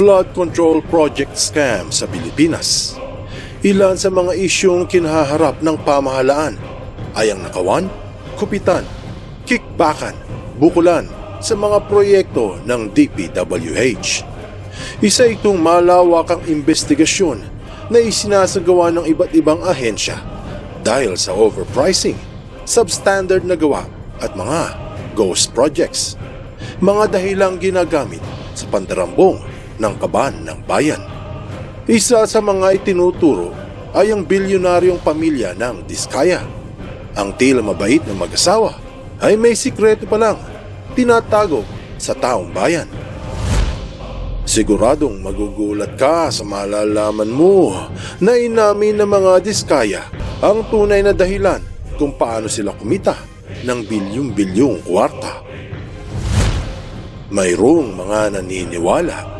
Flood Control Project Scam sa Pilipinas. Ilan sa mga isyong kinaharap ng pamahalaan ay ang nakawan, kupitan, kickbackan, bukulan sa mga proyekto ng DPWH. Isa itong malawakang investigasyon na isinasagawa ng iba't ibang ahensya dahil sa overpricing, substandard na gawa at mga ghost projects. Mga dahilang ginagamit sa pandarambong ng kaban ng bayan. Isa sa mga itinuturo ay ang bilyonaryong pamilya ng Diskaya. Ang tila mabait na mag-asawa ay may sikreto pa lang tinatago sa taong bayan. Siguradong magugulat ka sa malalaman mo na inamin ng mga diskaya ang tunay na dahilan kung paano sila kumita ng bilyong-bilyong kwarta. Mayroong mga naniniwala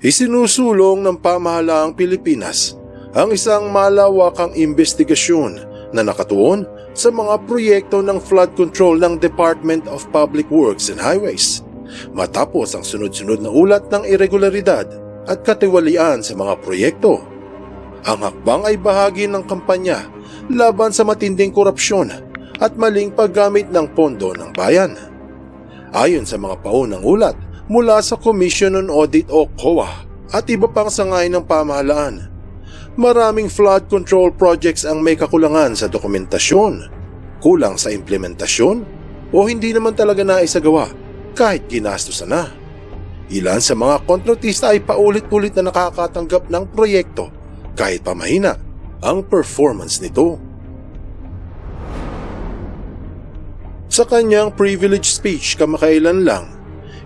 Isinusulong ng pamahalaang Pilipinas ang isang malawakang investigasyon na nakatuon sa mga proyekto ng flood control ng Department of Public Works and Highways matapos ang sunod-sunod na ulat ng irregularidad at katiwalian sa mga proyekto. Ang hakbang ay bahagi ng kampanya laban sa matinding korupsyon at maling paggamit ng pondo ng bayan. Ayon sa mga paunang ulat mula sa Commission on Audit o COA at iba pang sangay ng pamahalaan, maraming flood control projects ang may kakulangan sa dokumentasyon, kulang sa implementasyon, o hindi naman talaga naisagawa kahit ginastusan na. Ilan sa mga kontratista ay paulit-ulit na nakakatanggap ng proyekto kahit pa mahina ang performance nito. Sa kanyang privilege speech kamakailan lang,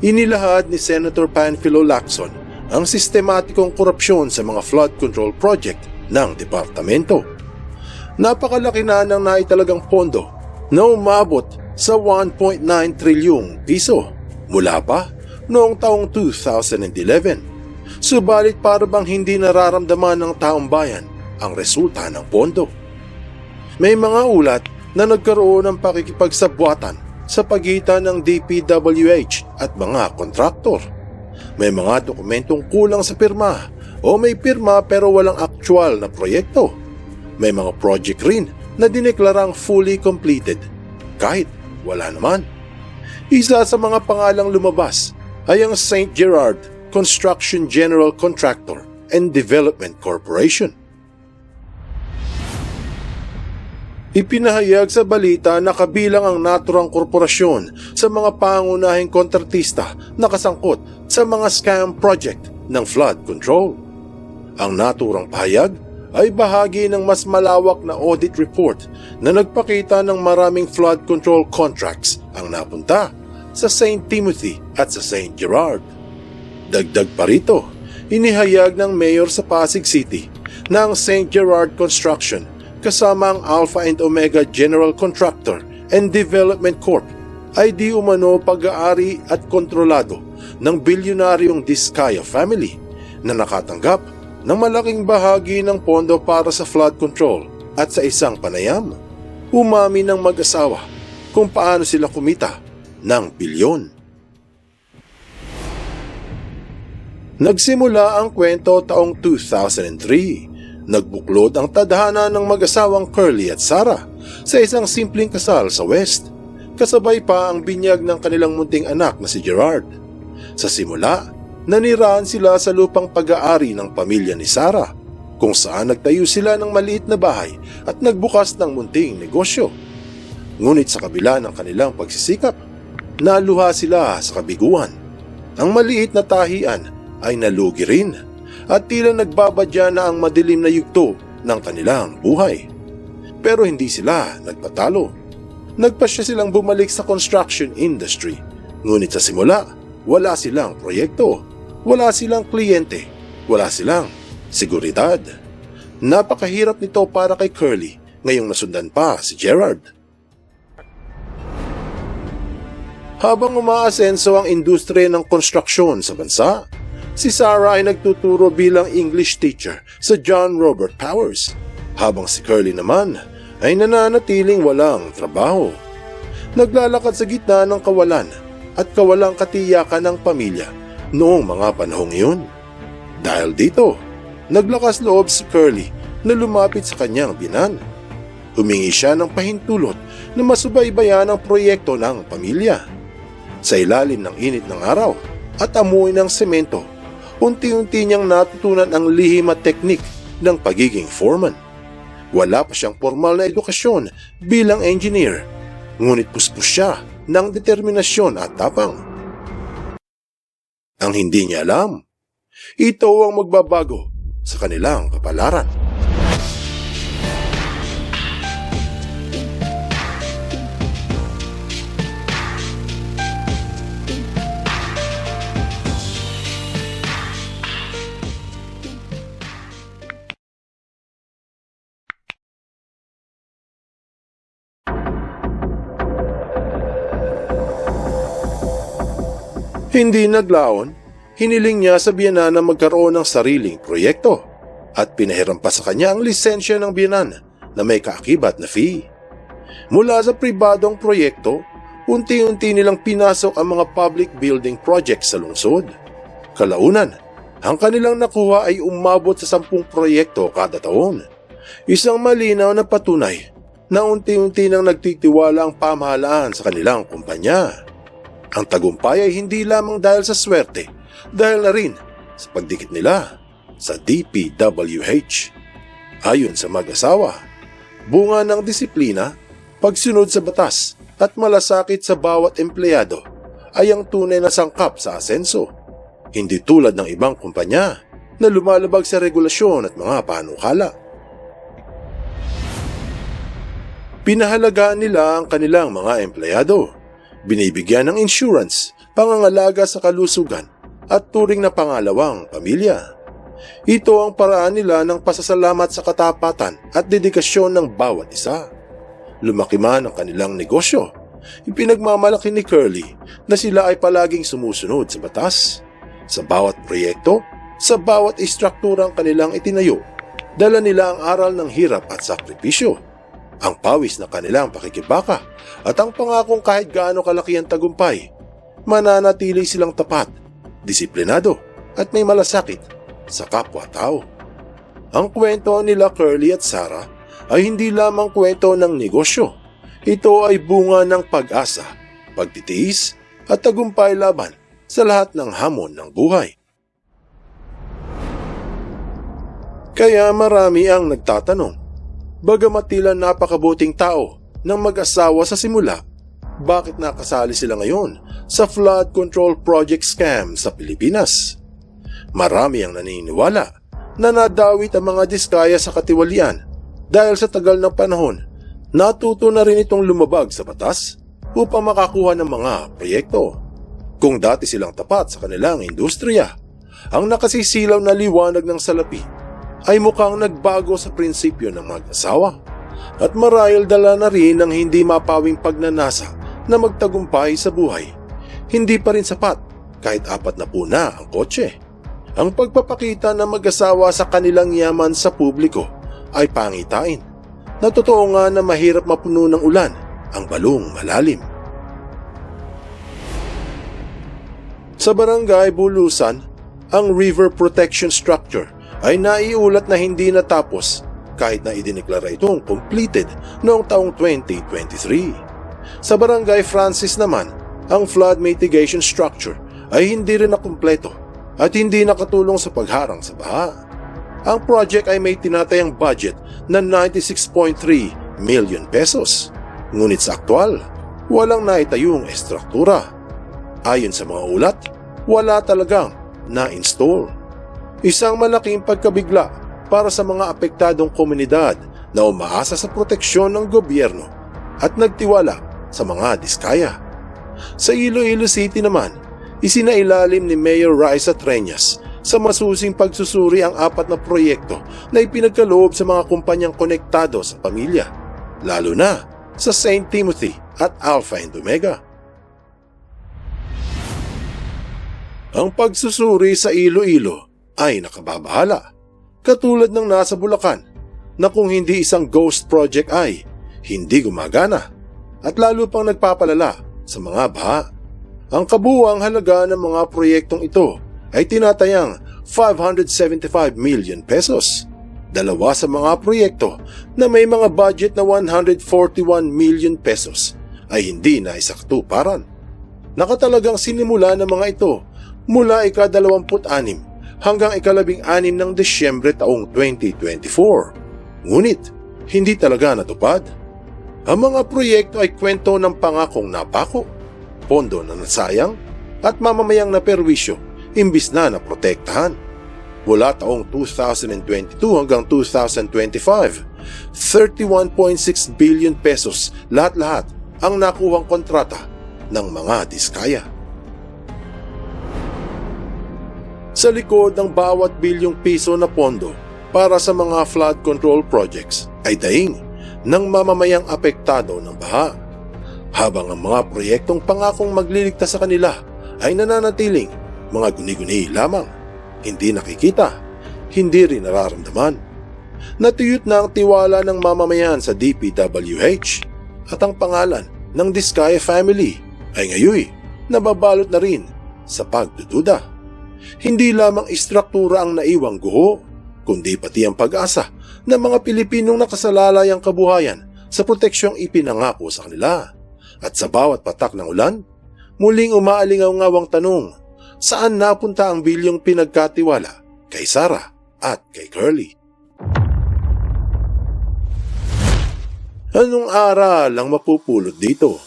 inilahad ni Senator Panfilo Lacson ang sistematikong korupsyon sa mga flood control project ng departamento. Napakalaki na ng naitalagang pondo na umabot sa 1.9 trilyong piso mula pa noong taong 2011. Subalit para bang hindi nararamdaman ng taong bayan ang resulta ng pondo. May mga ulat na nagkaroon ng pakikipagsabwatan sa pagitan ng DPWH at mga kontraktor. May mga dokumentong kulang sa pirma o may pirma pero walang aktual na proyekto. May mga project rin na dineklarang fully completed kahit wala naman. Isa sa mga pangalang lumabas ay ang St. Gerard Construction General Contractor and Development Corporation. Ipinahayag sa balita na kabilang ang naturang korporasyon sa mga pangunahing kontratista na kasangkot sa mga scam project ng flood control. Ang naturang pahayag ay bahagi ng mas malawak na audit report na nagpakita ng maraming flood control contracts ang napunta sa St. Timothy at sa St. Gerard. Dagdag pa rito, inihayag ng mayor sa Pasig City na ang St. Gerard Construction kasama ang Alpha and Omega General Contractor and Development Corp ay di umano pag-aari at kontrolado ng bilyonaryong Diskaya family na nakatanggap ng malaking bahagi ng pondo para sa flood control at sa isang panayam. Umami ng mag-asawa kung paano sila kumita ng bilyon. Nagsimula ang kwento taong 2003 Nagbuklod ang tadhana ng mag-asawang Curly at Sarah sa isang simpleng kasal sa West. Kasabay pa ang binyag ng kanilang munting anak na si Gerard. Sa simula, nanirahan sila sa lupang pag-aari ng pamilya ni Sarah, kung saan nagtayo sila ng maliit na bahay at nagbukas ng munting negosyo. Ngunit sa kabila ng kanilang pagsisikap, naluha sila sa kabiguan. Ang maliit na tahian ay nalugi rin at tila nagbabadya na ang madilim na yugto ng kanilang buhay. Pero hindi sila nagpatalo. Nagpasya silang bumalik sa construction industry. Ngunit sa simula, wala silang proyekto, wala silang kliyente, wala silang seguridad. Napakahirap nito para kay Curly ngayong nasundan pa si Gerard. Habang umaasenso ang industriya ng konstruksyon sa bansa, si Sarah ay nagtuturo bilang English teacher sa John Robert Powers, habang si Curly naman ay nananatiling walang trabaho. Naglalakad sa gitna ng kawalan at kawalang katiyakan ng pamilya noong mga panahong iyon. Dahil dito, naglakas loob si Curly na lumapit sa kanyang binan. Humingi siya ng pahintulot na masubaybayan ang proyekto ng pamilya. Sa ilalim ng init ng araw at amoy ng semento, unti-unti niyang natutunan ang lihim at teknik ng pagiging foreman. Wala pa siyang formal na edukasyon bilang engineer, ngunit puspos siya ng determinasyon at tapang. Ang hindi niya alam, ito ang magbabago sa kanilang kapalaran. Hindi naglaon, hiniling niya sa biyanan na magkaroon ng sariling proyekto at pinahiram pa sa kanya ang lisensya ng biyanan na may kaakibat na fee. Mula sa pribadong proyekto, unti-unti nilang pinasok ang mga public building projects sa lungsod. Kalaunan, ang kanilang nakuha ay umabot sa sampung proyekto kada taon. Isang malinaw na patunay na unti-unti nang nagtitiwala ang pamahalaan sa kanilang kumpanya. Ang tagumpay ay hindi lamang dahil sa swerte, dahil na rin sa pagdikit nila sa DPWH. Ayon sa mag-asawa, bunga ng disiplina, pagsunod sa batas at malasakit sa bawat empleyado ay ang tunay na sangkap sa asenso. Hindi tulad ng ibang kumpanya na lumalabag sa regulasyon at mga panukala. Pinahalagaan nila ang kanilang mga empleyado binibigyan ng insurance, pangangalaga sa kalusugan at turing na pangalawang pamilya. Ito ang paraan nila ng pasasalamat sa katapatan at dedikasyon ng bawat isa. Lumaki man ang kanilang negosyo, ipinagmamalaki ni Curly na sila ay palaging sumusunod sa batas. Sa bawat proyekto, sa bawat istrukturang kanilang itinayo, dala nila ang aral ng hirap at sakripisyo ang pawis na kanilang pakikibaka at ang pangakong kahit gaano kalaki ang tagumpay, mananatili silang tapat, disiplinado at may malasakit sa kapwa-tao. Ang kwento nila Curly at Sarah ay hindi lamang kwento ng negosyo. Ito ay bunga ng pag-asa, pagtitiis at tagumpay laban sa lahat ng hamon ng buhay. Kaya marami ang nagtatanong, Bagamat tila napakabuting tao ng mag-asawa sa simula, bakit nakasali sila ngayon sa flood control project scam sa Pilipinas? Marami ang naniniwala na nadawit ang mga diskaya sa katiwalian dahil sa tagal ng panahon, natuto na rin itong lumabag sa batas upang makakuha ng mga proyekto. Kung dati silang tapat sa kanilang industriya, ang nakasisilaw na liwanag ng salapi ay mukhang nagbago sa prinsipyo ng mag-asawa at marahil dala na rin ng hindi mapawing pagnanasa na magtagumpay sa buhay. Hindi pa rin sapat kahit apat na puna ang kotse. Ang pagpapakita ng mag-asawa sa kanilang yaman sa publiko ay pangitain. Na totoo nga na mahirap mapuno ng ulan ang balong malalim. Sa barangay Bulusan, ang river protection structure ay naiulat na hindi natapos kahit na idineklara itong completed noong taong 2023. Sa Barangay Francis naman, ang flood mitigation structure ay hindi rin nakumpleto at hindi nakatulong sa pagharang sa baha. Ang project ay may tinatayang budget na 96.3 million pesos. Ngunit sa aktwal, walang naitayong estruktura. Ayon sa mga ulat, wala talagang na-install. Isang malaking pagkabigla para sa mga apektadong komunidad na umaasa sa proteksyon ng gobyerno at nagtiwala sa mga diskaya. Sa Iloilo City naman, isinailalim ni Mayor Raisa Treñas sa masusing pagsusuri ang apat na proyekto na ipinagkaloob sa mga kumpanyang konektado sa pamilya, lalo na sa St. Timothy at Alpha and Omega. Ang pagsusuri sa Iloilo ay nakababahala, katulad ng nasa Bulacan na kung hindi isang ghost project ay hindi gumagana at lalo pang nagpapalala sa mga baha. Ang kabuwang halaga ng mga proyektong ito ay tinatayang 575 million pesos. Dalawa sa mga proyekto na may mga budget na 141 million pesos ay hindi na isaktuparan. Nakatalagang sinimula ng mga ito mula ika-26 hanggang ikalabing-anim ng Desyembre taong 2024. Ngunit, hindi talaga natupad. Ang mga proyekto ay kwento ng pangakong napako, pondo na nasayang, at mamamayang na perwisyo imbis na naprotektahan. Mula taong 2022 hanggang 2025, 31.6 billion pesos lahat-lahat ang nakuhang kontrata ng mga diskaya. Sa likod ng bawat bilyong piso na pondo para sa mga flood control projects ay daing ng mamamayang apektado ng baha. Habang ang mga proyektong pangakong magliligtas sa kanila ay nananatiling mga guni-guni lamang, hindi nakikita, hindi rin nararamdaman. Natuyot na ang tiwala ng mamamayan sa DPWH at ang pangalan ng Diskaya family ay ngayoy nababalot na rin sa pagdududa. Hindi lamang istruktura ang naiwang guho, kundi pati ang pag-asa ng mga Pilipinong nakasalalay ang kabuhayan sa proteksyong ipinangako sa kanila. At sa bawat patak ng ulan, muling umaalingaw-ngawang tanong, saan napunta ang bilyong pinagkatiwala kay Sarah at kay Curly? Anong aral ang mapupulot dito?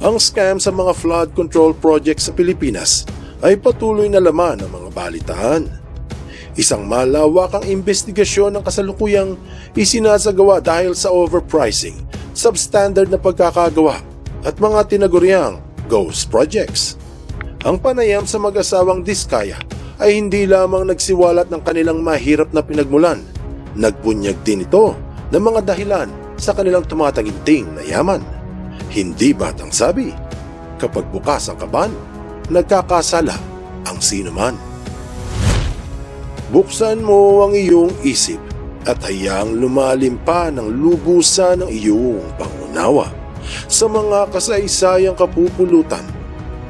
Ang scam sa mga flood control projects sa Pilipinas ay patuloy na laman ng mga balitaan. Isang malawakang investigasyon ng kasalukuyang isinasagawa dahil sa overpricing, substandard na pagkakagawa at mga tinaguriang ghost projects. Ang panayam sa mag-asawang Diskaya ay hindi lamang nagsiwalat ng kanilang mahirap na pinagmulan, nagbunyag din ito ng mga dahilan sa kanilang tumataginting na yaman. Hindi batang sabi, kapag bukas ang kaban, nagkakasala ang sinuman. Buksan mo ang iyong isip at hayaang lumalim pa ng lubusan ng iyong pangunawa sa mga kasaysayang kapupulutan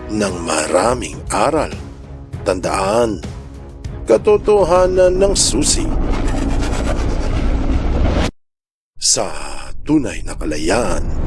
ng maraming aral. Tandaan, katotohanan ng susi sa tunay na kalayaan.